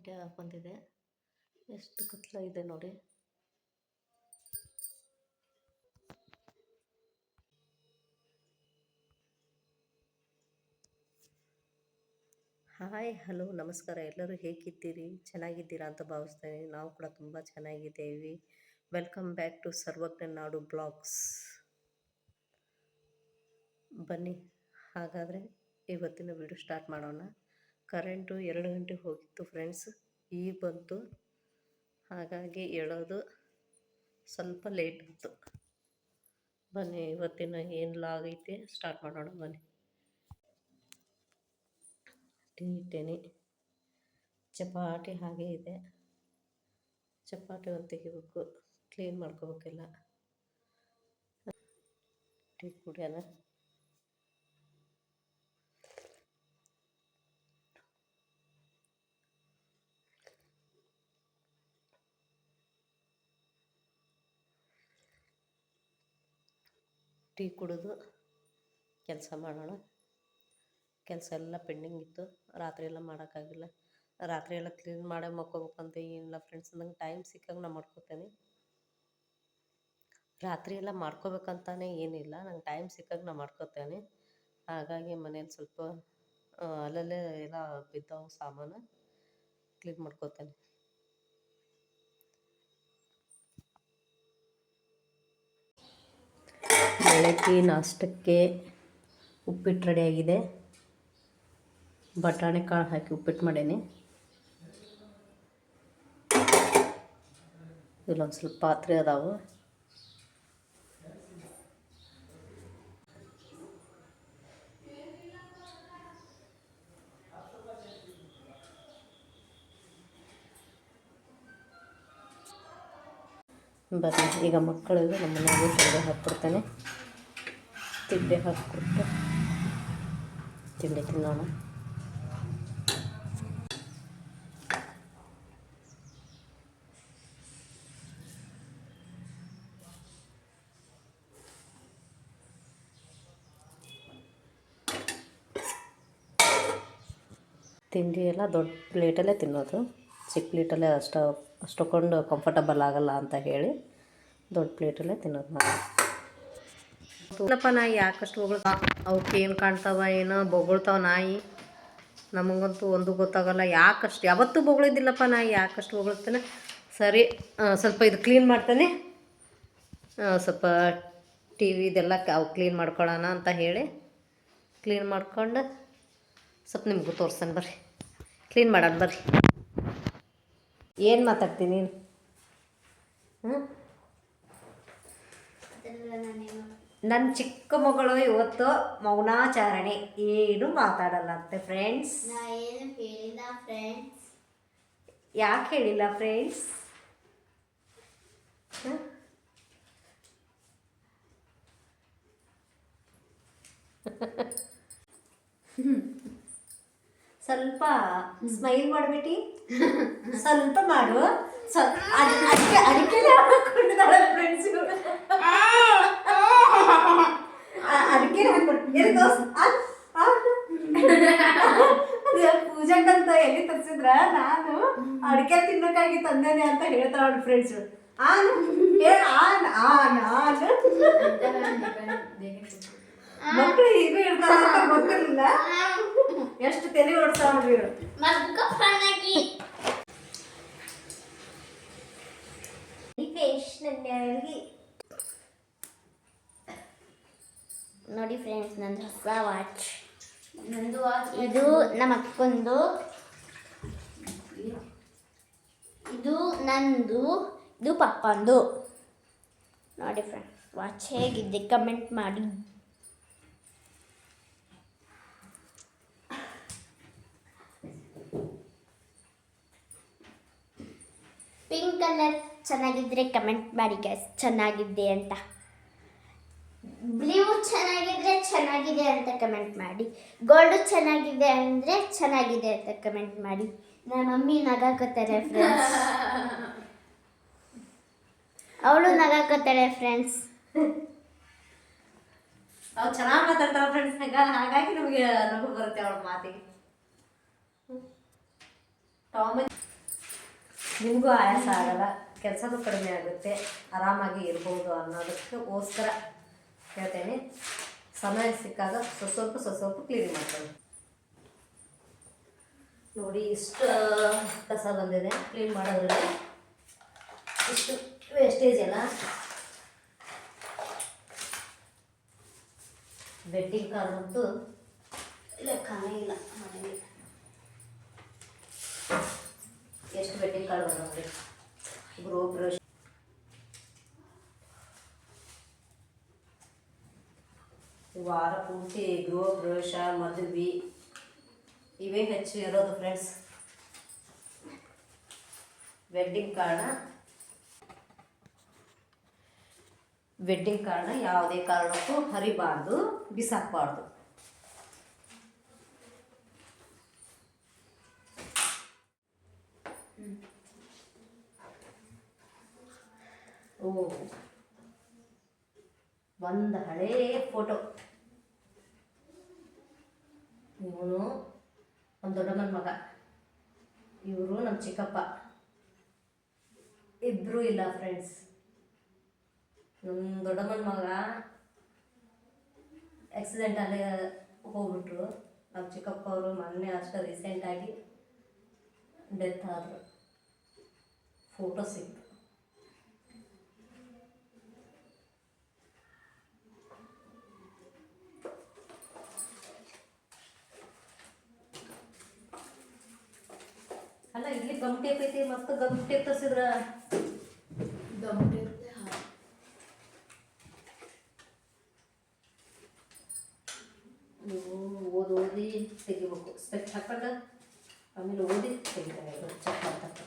ಗಂಟೆ ಬಂದಿದೆ. ಎಷ್ಟು ಕತ್ಲ ಇದೆ ನೋಡಿ. ಹಾಯ್ ಹಲೋ ನಮಸ್ಕಾರ. ಎಲ್ಲರೂ ಹೇಗಿದ್ದೀರಿ? ಚೆನ್ನಾಗಿದ್ದೀರಾ ಅಂತ ಭಾವಿಸ್ತೇನೆ. ನಾವು ಕೂಡ ತುಂಬ ಚೆನ್ನಾಗಿದ್ದೇವೆ. Welcome back to Sarvajna Nadu blogs. ಬನ್ನಿ, ಹಾಗಾದರೆ ಇವತ್ತಿನ ವಿಡಿಯೋ ಸ್ಟಾರ್ಟ್ ಮಾಡೋಣ. ಕರೆಂಟು ಎರಡು ಗಂಟೆಗೆ ಹೋಗಿತ್ತು ಫ್ರೆಂಡ್ಸ್. ಈಗ ಬಂತು. ಹಾಗಾಗಿ ಹೇಳೋದು ಸ್ವಲ್ಪ ಲೇಟ್ ಇತ್ತು. ಬನ್ನಿ, ಇವತ್ತಿನ ಏನು ಲಾಗ್ ಐತೆ ಸ್ಟಾರ್ಟ್ ಮಾಡೋಣ, ಬನ್ನಿ. ಟೀ ಇಟ್ಟೇನೆ. ಚಪಾತಿ ಹಾಗೆ ಇದೆ. ಚಪಾತಿ ಒಂದು ತೆಗಿಬೇಕು. ಕ್ಲೀನ್ ಮಾಡ್ಕೋಬೇಕಿಲ್ಲ. ಟೀ ಕುಡಿಯೋಣ. ಟೀ ಕುಡಿದು ಕೆಲಸ ಮಾಡೋಣ. ಕೆಲಸ ಎಲ್ಲ ಪೆಂಡಿಂಗ್ ಇತ್ತು. ರಾತ್ರಿ ಎಲ್ಲ ಮಾಡೋಕ್ಕಾಗಿಲ್ಲ. ರಾತ್ರಿ ಎಲ್ಲ ಕ್ಲೀನ್ ಮಾಡೇ ಮಕ್ಕೋಬೇಕಂತ ಏನಿಲ್ಲ ಫ್ರೆಂಡ್ಸ್ ನಂಗೆ ಟೈಮ್ ಸಿಕ್ಕಾಗ ನಾನು ಮಾಡ್ಕೋತೇನೆ ರಾತ್ರಿ ಎಲ್ಲ ಮಾಡ್ಕೋಬೇಕಂತಾನೆ ಏನಿಲ್ಲ. ನಂಗೆ ಟೈಮ್ ಸಿಕ್ಕಾಗ ನಾನು ಮಾಡ್ಕೋತೇನೆ. ಹಾಗಾಗಿ ಮನೇಲಿ ಸ್ವಲ್ಪ ಅಲ್ಲಲ್ಲೇ ಎಲ್ಲ ಬಿದ್ದವು ಸಾಮಾನು ಕ್ಲೀನ್ ಮಾಡ್ಕೋತೇನೆ. ಬೆಳಗ್ಗೆ ನಾಷ್ಟಕ್ಕೆ ಉಪ್ಪಿಟ್ಟು ರೆಡಿಯಾಗಿದೆ. ಬಟಾಣಿ ಕಾಳು ಹಾಕಿ ಉಪ್ಪಿಟ್ಟು ಮಾಡೇನಿ. ಇಲ್ಲೊಂದು ಸ್ವಲ್ಪ ಪಾತ್ರೆ ಅದಾವೆ. ಬರ್ರಿ, ಈಗ ಮಕ್ಕಳಿಗೆ ನಮ್ಮ ಮನೆಗೆ ತಿಂಡಿ ಹಾಕ್ಕೊಡ್ತೇನೆ ತಿಂಡಿ ಹಾಕ್ಬಿಟ್ಟು ತಿಂಡಿ ತಿನ್ನೋಣ. ತಿಂಡಿ ಎಲ್ಲ ದೊಡ್ಡ ಪ್ಲೇಟಲ್ಲೇ ತಿನ್ನೋದು. ಚಿಕ್ಕ ಪ್ಲೇಟಲ್ಲೇ ಅಷ್ಟು ಅಷ್ಟೊಂದು ಕಂಫರ್ಟಬಲ್ ಆಗಲ್ಲ ಅಂತ ಹೇಳಿ ದೊಡ್ಡ ಪ್ಲೇಟಲ್ಲೇ ತಿನ್ನೋದು ನಾವು ಇಲ್ಲಪ್ಪ ನಾಯಿ? ಯಾಕಷ್ಟು ಹೊಗಳ್ತಾವ ಅವಕ್ಕೆ ಏನು ಕಾಣ್ತಾವ, ಏನು ಬೊಗಳ್ತಾವ ನಾಯಿ. ನಮಗಂತೂ ಒಂದು ಗೊತ್ತಾಗಲ್ಲ ಯಾಕಷ್ಟು ಯಾವತ್ತೂ ಬೊಗಳಿದ್ದಿಲ್ಲಪ್ಪ ನಾಯಿ ಯಾಕಷ್ಟು ಬೊಗಳ್ತಾನೆ? ಸರಿ ಸ್ವಲ್ಪ ಇದು ಕ್ಲೀನ್ ಮಾಡ್ತಾನೆ. ಸ್ವಲ್ಪ ಟಿ ವಿದೆಲ್ಲ ಅವು ಕ್ಲೀನ್ ಮಾಡ್ಕೊಳ್ಳೋಣ ಅಂತ ಹೇಳಿ. ಕ್ಲೀನ್ ಮಾಡ್ಕೊಂಡು ಸ್ವಲ್ಪ ನಿಮಗೂ ತೋರಿಸ್ತಾನೆ ಬರ್ರಿ. ಕ್ಲೀನ್ ಮಾಡೋಣ ಬರ್ರಿ. ಏನು ಮಾತಾಡ್ತೀನಿ ನೀನು? ಹ್ಞೂ ನನ್ನ ಚಿಕ್ಕ ಮಗಳು ಇವತ್ತು ಮೌನಾಚಾರಣೆ. ಏನು ಮಾತಾಡಲ್ಲ ಅಂತೆ ಫ್ರೆಂಡ್ಸ್ ಯಾಕೆ ಹೇಳಿಲ್ಲ ಫ್ರೆಂಡ್ಸ್ ಸ್ವಲ್ಪ ಸ್ಮೈಲ್ ಮಾಡ್ಬಿಟ್ಟಿ? ಸ್ವಲ್ಪ ಮಾಡು. ಸ್ವಲ್ಪ ಅದ್- ಅದಕ್ಕೆ ಅದಕ್ಕೆಲ್ಲ ಹಾಕೊಂಡಿದ್ದಾಳೆ ಫ್ರೆಂಡ್ಸ್ ಅದಕ್ಕೆ ಹಾಕೊಂಡು ಎಲ್ಲಿ ತೋರ್ಸ್ ಆ- ಆ. ಅದು ಪೂಜಾಕ್ಕಂತ ಎಲ್ಲಿ ತರ್ಸಿದ್ರ ನಾನು ತಿನ್ನಕ್ಕಾಗಿ ತಂದೇನೆ ಅಂತ ಹೇಳ್ತಾಳ friends on on on on. ಮಕ್ಕಳು ಈಗ ಹೇಳ್ತಾರ ಮಕ್ಕಳಿಲ್ಲ ಗೊತ್ತಿರಲಿಲ್ಲ. ಎಷ್ಟು ತಲೆ ಓಡಿಸ್ತಾವ ನೋಡ್ರಿ ನೋಡಿ ಫ್ರೆಂಡ್ಸ್ ನಂದು ಹೊಸ ವಾಚ್ ನಂದು ಇದು ನಮ್ಮ ಅಕ್ಕೊಂದು. ಇದು ನಂದು, ಇದು ಪಪ್ಪಂದು. ನೋಡಿ ಫ್ರೆಂಡ್ಸ್ ವಾಚ್ ಹೇಗಿದೆ ಕಮೆಂಟ್ ಮಾಡಿ. ಪಿಂಕ್ ಕಲರ್ ಚೆನ್ನಾಗಿದ್ರೆ ಕಮೆಂಟ್ ಮಾಡಿ ಗೈಸ್ ಚೆನ್ನಾಗಿದೆ ಅಂತ. ಬ್ಲೂ ಚೆನ್ನಾಗಿದ್ರೆ ಚೆನ್ನಾಗಿದೆ ಅಂತ ಕಮೆಂಟ್ ಮಾಡಿ ಗೋಲ್ಡ್ ಚೆನ್ನಾಗಿದೆ ಅಂದರೆ ಚೆನ್ನಾಗಿದೆ ಅಂತ ಕಮೆಂಟ್ ಮಾಡಿ. ನಮ್ಮ ಮಮ್ಮಿ ನಗಾಕತ್ತಾರೆ ಫ್ರೆಂಡ್ಸ್ ಅವಳು ನಗಾಕತ್ತಾರೆ ಫ್ರೆಂಡ್ಸ್ ಅವ್ರು ಚೆನ್ನಾಗಿ ಮಾತಾಡ್ತಾವ ಫ್ರೆಂಡ್ಸ್ ಹಾಗಾಗಿ ನಮಗೆ ನಗು ಬರುತ್ತೆ ಅವಳ ಮಾತಿಗೆ. ನಿಮಗೂ ಆಯಾಸ ಆಗಲ್ಲ. ಕೆಲಸನೂ ಕಡಿಮೆ ಆಗುತ್ತೆ. ಆರಾಮಾಗಿ ಇರ್ಬೋದು ಅನ್ನೋದಕ್ಕೋಸ್ಕರ. ಹೇಳ್ತೇನೆ. ಸಮಯ ಸಿಕ್ಕಾಗ ಸ್ವಲ್ಪ ಸ್ವಲ್ಪ ಕ್ಲೀನ್ ಮಾಡ್ತೇನೆ. ನೋಡಿ, ಇಷ್ಟು ಕಸ ಬಂದಿದೆ. ಕ್ಲೀನ್ ಮಾಡೋದ್ರಲ್ಲಿ ಇಷ್ಟು ವೇಸ್ಟೇಜ್ ಎಲ್ಲ. ಬೆಡ್ಡಿಂಗ್ ಮತ್ತು ಲೆಕ್ಕನೇ ಇಲ್ಲ ಮನೆಯಲ್ಲಿ ಎಷ್ಟು ಬೆಡ್ಡಿಂಗ್ ಕಾರ್ಡ್ ಬಂದವ್ರಿ? ಗೃಹ ಪ್ರವೇಶ ವಾರ ಪೂರ್ತಿ ಗೃಹ ಪ್ರವೇಶ, ಮದುವೆ ಇವೇ ಹೆಚ್ಚು ಇರೋದು ಫ್ರೆಂಡ್ಸ್ ವೆಡ್ಡಿಂಗ್ ಕಾರಣ. ವೆಡ್ಡಿಂಗ್ ಕಾರಣ ಯಾವುದೇ ಕಾರಣಕ್ಕೂ ಹರಿಬಾರ್ದು, ಬಿಸಾಕಬಾರ್ದು. ಓ, ಒಂದು ಹಳೇ ಫೋಟೋ ಇವನು ನಮ್ಮ ದೊಡ್ಡಮ್ಮನ ಮಗ. ಇವರು ನಮ್ಮ ಚಿಕ್ಕಪ್ಪ. ಇಬ್ಬರೂ ಇಲ್ಲ ಫ್ರೆಂಡ್ಸ್ ನಮ್ಮ ದೊಡ್ಡಮ್ಮನ ಮಗ ಆಕ್ಸಿಡೆಂಟಲ್ಲಿ ಹೋಗ್ಬಿಟ್ರು. ನಮ್ಮ ಚಿಕ್ಕಪ್ಪ ಅವರು ಮೊನ್ನೆ ಅಷ್ಟೇ ರೀಸೆಂಟಾಗಿ ಡೆತ್ ಆದರು. ಫೋಟೋ ಸಿಕ್ತು. ಅಲ್ಲ ಇಲ್ಲಿ ಗಮ್ ಟೇಪ್ ಐತಿ ಮತ್ತೆ ಗಮ್ ಟೇಪ್ ತರಿಸಿದ್ರ? ನೀವು ಓದಿ ಓದಿ ತೆಗಿಬೇಕು. ಸ್ಪೆಕ್ಟ್ ಹಾಕೊಂಡು ಆಮೇಲೆ ಓದಿ ತೆಗಿತಾರೆ ಚೆಕ್ ಮಾಡ್ತಾರೆ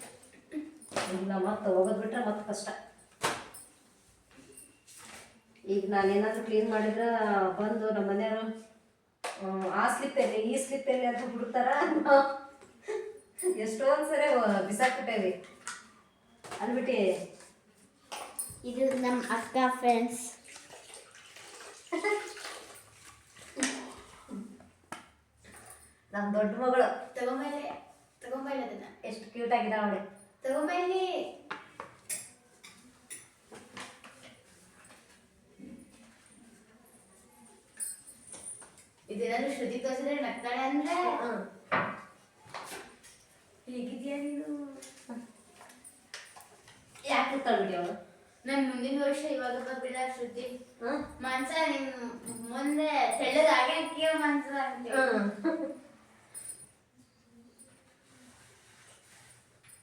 ಇಲ್ಲ ಮತ್ತೆ ಹೋಗೋದು ಬಿಟ್ರೆ ಮತ್ತೆ ಕಷ್ಟ. ಈಗ ನಾನೇನಾದರೂ ಕ್ಲೀನ್ ಮಾಡಿದ್ರೆ ಬಂದು ನಮ್ಮ ಮನೆಯವರು ಆ, ಆ ಸ್ಲಿಪ್ ಎಲ್ಲಿ ಈ ಸ್ಲಿಪ್ ಎಲ್ಲಿ ಅಂತ ಹುಡುಕ್ತಾರ? ಎಷ್ಟೊಂದು ಸರಿ ಬಿಸಾಕ್ಬಿಟ್ಟೇವಿ. ಅಲ್ಬಿಟ್ಟಿ ಇದು ನಮ್ಮ ಅಕ್ಕ ಫ್ರೆಂಡ್ಸ್ ನಮ್ಮ ದೊಡ್ಡ ಮಗಳು. ತಗೊಂಬೈಲೆ ತಗೊಂಬೈಲೆ ಅದನ್ನ. ಎಷ್ಟು ಕ್ಯೂಟ್ ಆಗಿದೆ ಅವಳೆ. ತಗೊಂಬೈಲಿ. ಇದೇನಾದ್ರು ಶ್ರುತಿ ತೋರಿಸಿದ್ರೆ ನಗ್ತಾಳೆ ಅಂದ್ರೆ? ಹೇಗಿದ್ಯಾ ನೀನು? ಯಾಕೆ ತಗೊಂಡಿ ಅವಳು? ನನ್ ಮುಂದಿನ ವರ್ಷ ಇವಾಗ ಬರ್ಬಿಡ ಶ್ರುತಿ ಹಾಂ? ಮನ್ಸ ನಿನ್ ಮುಂದೆ ತೆಳ್ಳದಾಗೆ ಅಕ್ಕಿಯ ಮನ್ಸ.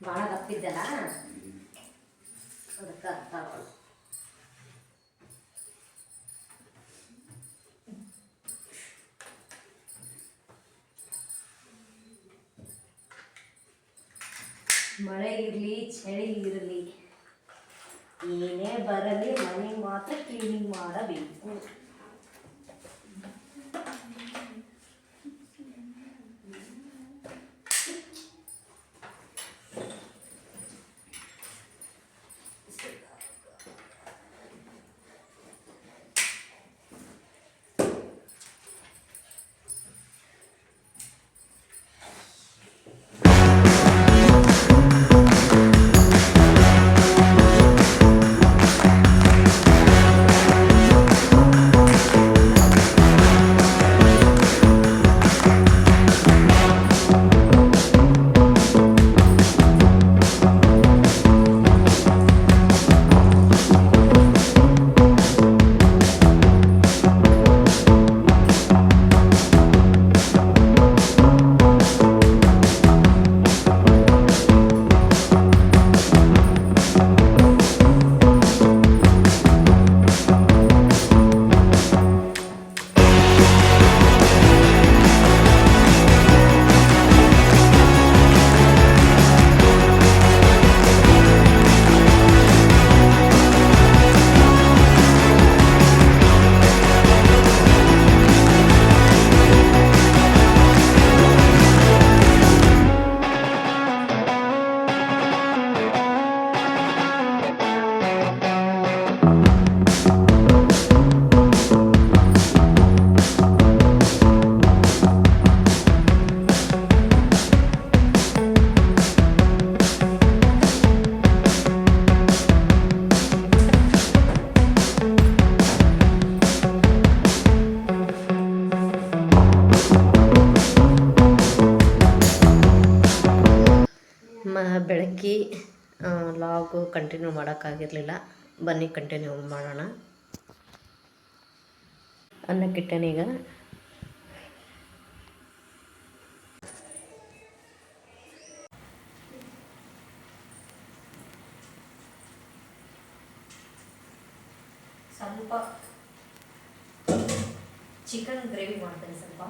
ಭಾಳ ಗಪ್ಪಿದ್ದಲ್ಲ? ಅದಕ್ಕೆ ಅರ್ಥ ಅವಳು ಮಳೆ ಇರಲಿ ಚಳಿ ಇರಲಿ ಏನೇ ಬರಲಿ ಮನೆ ಮಾತ್ರ ಕ್ಲೀನಿಂಗ್ ಮಾಡಬೇಕು. ಬೆಳಗ್ಗೆ ಲಾಗು ಕಂಟಿನ್ಯೂ ಮಾಡೋಕ್ಕಾಗಿರಲಿಲ್ಲ. ಬನ್ನಿ ಕಂಟಿನ್ಯೂ ಮಾಡೋಣ. ಅನ್ನಕ್ಕಿಟ್ಟನೀಗ ಸ್ವಲ್ಪ ಚಿಕನ್ ಗ್ರೇವಿ ಮಾಡ್ತೇನೆ ಸ್ವಲ್ಪ.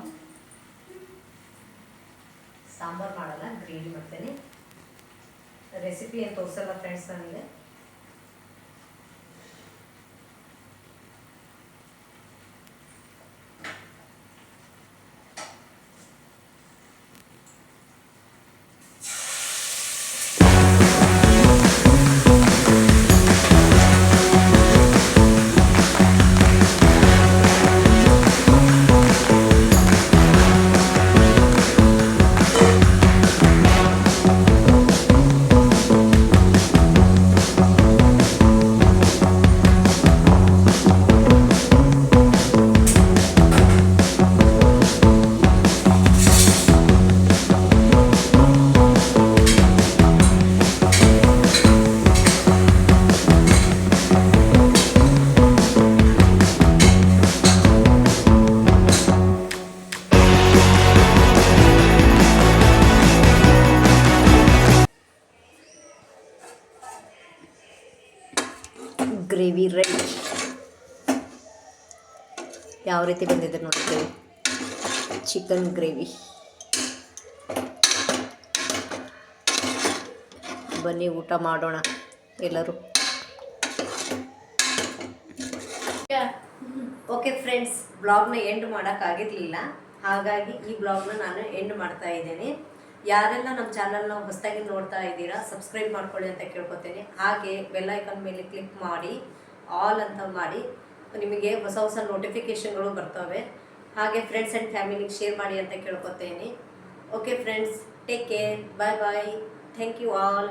ಸಾಂಬಾರು ಮಾಡಲ್ಲ ಗ್ರೇವಿ ಮಾಡ್ತೇನೆ. ರೆಸಿಪಿ ಏನು ತೋರಿಸಲ್ಲ ಫ್ರೆಂಡ್ಸ್ ನನಗೆ ಗ್ರೇವಿ ರೆಡಿ ಯಾವ ರೀತಿ ಬಂದಿದೆ ನೋಡ್ತೀವಿ ಚಿಕನ್ ಗ್ರೇವಿ. ಬನ್ನಿ ಊಟ ಮಾಡೋಣ ಎಲ್ಲರೂ. ಓಕೆ ಫ್ರೆಂಡ್ಸ್ ಬ್ಲಾಗ್ನ ಎಂಡ್ ಮಾಡೋಕ್ಕಾಗಿರಲಿಲ್ಲ ಹಾಗಾಗಿ ಈ ಬ್ಲಾಗ್ನ ನಾನು ಎಂಡ್ ಮಾಡ್ತಾ ಇದ್ದೇನೆ. ಯಾರೆಲ್ಲ ನಮ್ಮ ಚಾನಲ್ನ ಹೊಸದಾಗಿ ನೋಡ್ತಾ ಇದ್ದೀರಾ, ಸಬ್ಸ್ಕ್ರೈಬ್ ಮಾಡ್ಕೊಳ್ಳಿ ಅಂತ ಕೇಳ್ಕೊತೇನೆ. ಹಾಗೆ ಬೆಲ್ ಐಕಾನ್ ಮೇಲೆ ಕ್ಲಿಕ್ ಮಾಡಿ ಆಲ್ ಅಂತ ಮಾಡಿ, ನಿಮಗೆ ಹೊಸ ಹೊಸ ನೋಟಿಫಿಕೇಷನ್ಗಳು ಬರ್ತವೆ. ಹಾಗೆ ಫ್ರೆಂಡ್ಸ್ ಆ್ಯಂಡ್ ಫ್ಯಾಮಿಲಿಗೆ ಶೇರ್ ಮಾಡಿ ಅಂತ ಕೇಳ್ಕೊತೇನೆ. Okay friends take care bye bye thank you all